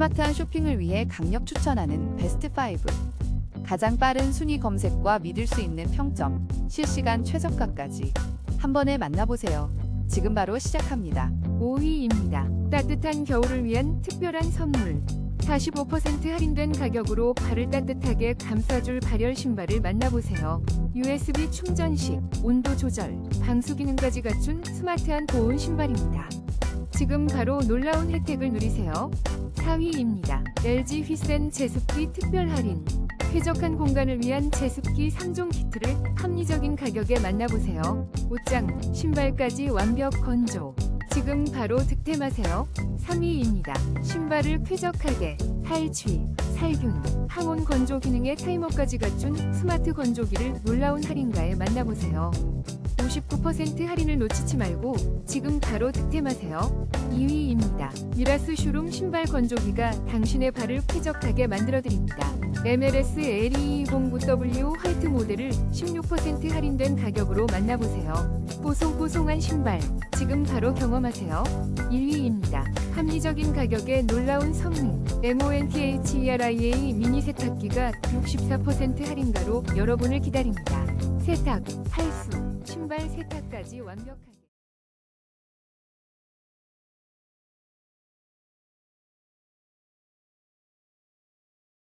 스마트한 쇼핑을 위해 강력 추천하는 베스트 5. 가장 빠른 순위 검색과 믿을 수 있는 평점, 실시간 최저가까지 한 번에 만나보세요. 지금 바로 시작합니다. 5위입니다. 따뜻한 겨울을 위한 특별한 선물. 45% 할인된 가격으로 발을 따뜻하게 감싸줄 발열 신발을 만나보세요. USB 충전식, 온도 조절, 방수 기능까지 갖춘 스마트한 보온 신발입니다. 지금 바로 놀라운 혜택을 누리세요. 4위입니다. LG 휘센 제습기 특별 할인. 쾌적한 공간을 위한 제습기 3종 키트를 합리적인 가격에 만나보세요. 옷장, 신발까지 완벽 건조. 지금 바로 득템하세요. 3위입니다. 신발을 쾌적하게 탈취, 살균, 항온 건조 기능의 타이머까지 갖춘 스마트 건조기를 놀라운 할인가에 만나보세요. 59% 할인을 놓치지 말고 지금 바로 득템하세요. 2위입니다. 미라스 슈룸 신발 건조기가 당신의 발을 쾌적하게 만들어드립니다. MLS LE20W 화이트 모델을 16% 할인된 가격으로 만나보세요. 뽀송뽀송한 신발, 지금 바로 경험하세요. 1위입니다. 합리적인 가격에 놀라운 성능, MONTHERIA 미니 세탁기가 64% 할인가로 여러분을 기다립니다. 세탁, 팔수, 신발 세탁까지 완벽하게